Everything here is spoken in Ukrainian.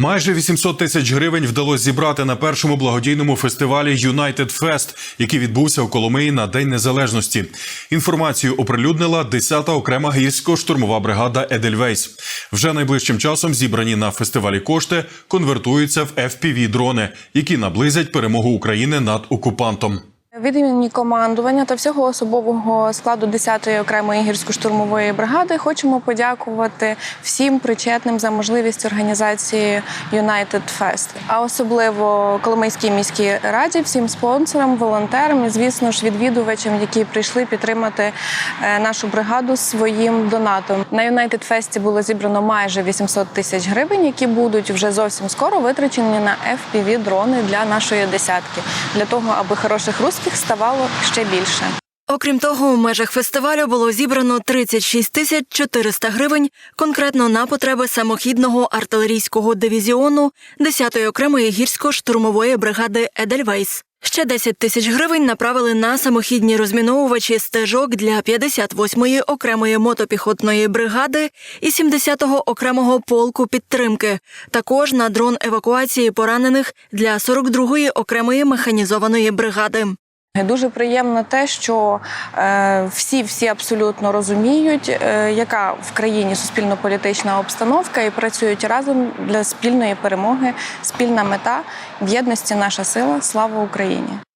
Майже 800 тисяч гривень вдалося зібрати на першому благодійному фестивалі United Fest, який відбувся у Коломиї на День Незалежності. Інформацію оприлюднила 10-та окрема гірсько-штурмова бригада Едельвейс. Вже найближчим часом зібрані на фестивалі кошти конвертуються в fpv дрони, які наблизять перемогу України над окупантом. Від імені командування та всього особового складу 10-ї окремої гірсько-штурмової бригади хочемо подякувати всім причетним за можливість організації United Fest, а особливо Коломийській міській раді, всім спонсорам, волонтерам і, звісно ж, відвідувачам, які прийшли підтримати е, нашу бригаду своїм донатом. На United Fest було зібрано майже 800 тисяч гривень, які будуть вже зовсім скоро витрачені на fpv дрони для нашої десятки, для того, аби хороших русських ставало ще більше. Окрім того, у межах фестивалю було зібрано 36 тисяч 400 гривень конкретно на потреби самохідного артилерійського дивізіону 10-ї окремої гірсько-штурмової бригади Едельвейс. Ще 10 тисяч гривень направили на самохідні розміновувачі стежок для 58-ї окремої мотопіхотної бригади і 70-го окремого полку підтримки. Також на дрон евакуації поранених для 42-ї окремої механізованої бригади. Дуже приємно те, що е, всі всі абсолютно розуміють, е, яка в країні суспільно-політична обстановка, і працюють разом для спільної перемоги, спільна мета в єдності наша сила. Слава Україні!